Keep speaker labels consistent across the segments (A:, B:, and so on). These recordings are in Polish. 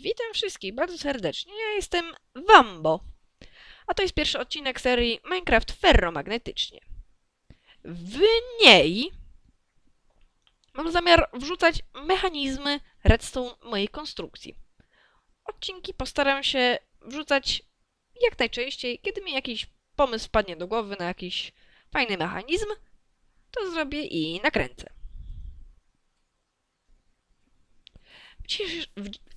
A: Witam wszystkich bardzo serdecznie. Ja jestem Wambo. A to jest pierwszy odcinek serii Minecraft Ferromagnetycznie. W niej mam zamiar wrzucać mechanizmy redstone mojej konstrukcji. Odcinki postaram się wrzucać jak najczęściej, kiedy mi jakiś pomysł wpadnie do głowy na jakiś fajny mechanizm, to zrobię i nakręcę. W,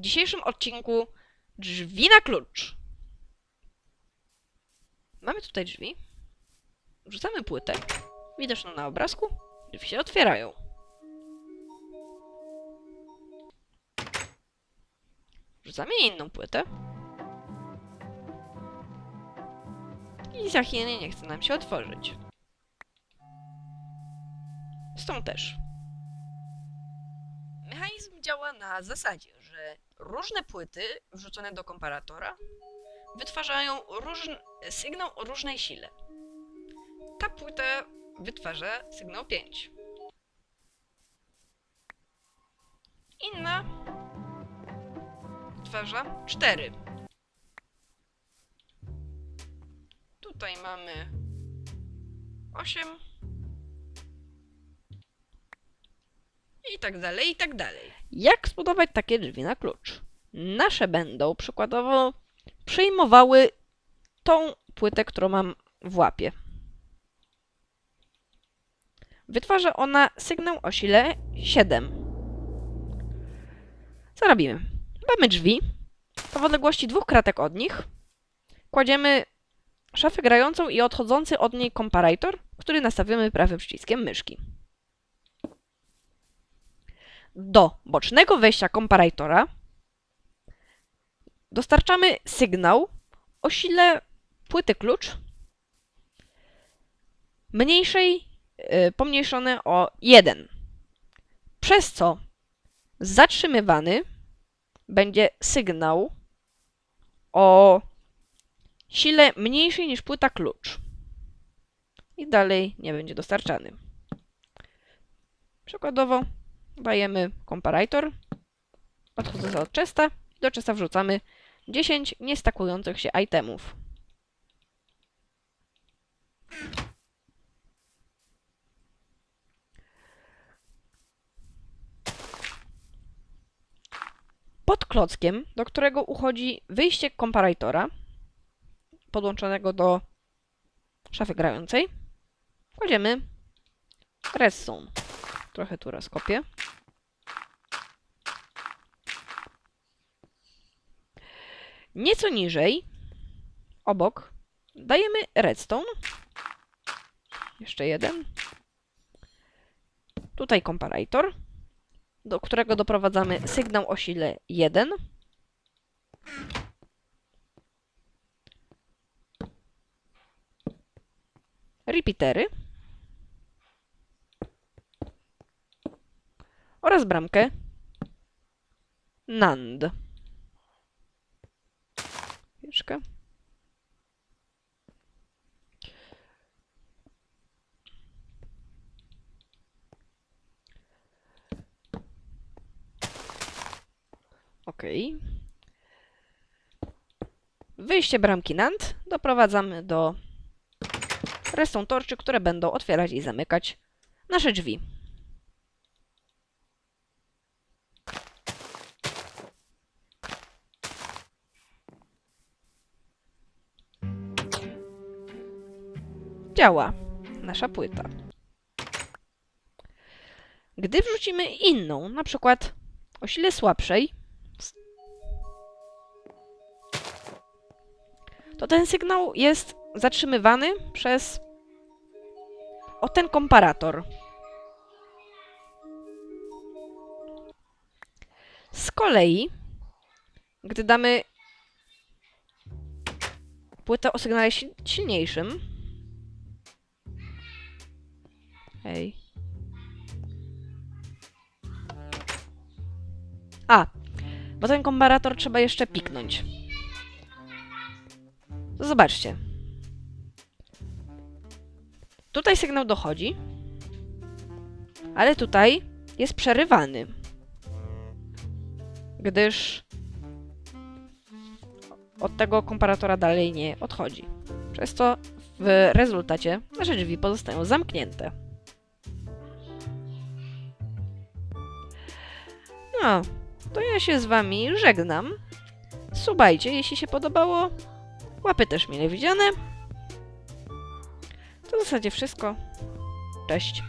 A: w dzisiejszym odcinku drzwi na klucz. Mamy tutaj drzwi. Wrzucamy płytę. Widoczną na obrazku. Drzwi się otwierają. Wrzucamy inną płytę. I za chwilę nie chce nam się otworzyć. Z tą też. Mechanizm działa na zasadzie, że różne płyty wrzucone do komparatora wytwarzają różn sygnał o różnej sile. Ta płyta wytwarza sygnał 5. Inna wytwarza 4. Tutaj mamy 8. I tak dalej, i tak dalej. Jak zbudować takie drzwi na klucz? Nasze będą przykładowo przejmowały tą płytę, którą mam w łapie. Wytwarza ona sygnał o sile 7. Co robimy? Mamy drzwi. W odległości dwóch kratek od nich kładziemy szafę grającą i odchodzący od niej komparator, który nastawiamy prawym przyciskiem myszki. Do bocznego wejścia komparatora dostarczamy sygnał o sile płyty klucz mniejszej, yy, pomniejszone o 1, przez co zatrzymywany będzie sygnał o sile mniejszej niż płyta klucz. I dalej nie będzie dostarczany. Przykładowo dajemy komparator, odchodzę od chesta, do chesta wrzucamy 10 niestakujących się itemów. Pod klockiem, do którego uchodzi wyjście komparatora, podłączonego do szafy grającej, kładziemy redstone. Trochę tu rozkopię. Nieco niżej, obok, dajemy redstone. Jeszcze jeden. Tutaj komparator, do którego doprowadzamy sygnał o sile 1. Repeatery. Oraz bramkę NAND. Chwileczkę. OK. Wyjście bramki NAND doprowadzamy do resztą torczy, które będą otwierać i zamykać nasze drzwi. Działa nasza płyta. Gdy wrzucimy inną, na przykład o sile słabszej, to ten sygnał jest zatrzymywany przez o ten komparator. Z kolei, gdy damy płytę o sygnale sil- silniejszym, Ej. A, bo ten komparator trzeba jeszcze piknąć. Zobaczcie. Tutaj sygnał dochodzi, ale tutaj jest przerywany. gdyż od tego komparatora dalej nie odchodzi. Przez to w rezultacie nasze drzwi pozostają zamknięte. No, to ja się z wami żegnam. Subajcie, jeśli się podobało. Łapy też mile widziane. To w zasadzie wszystko. Cześć.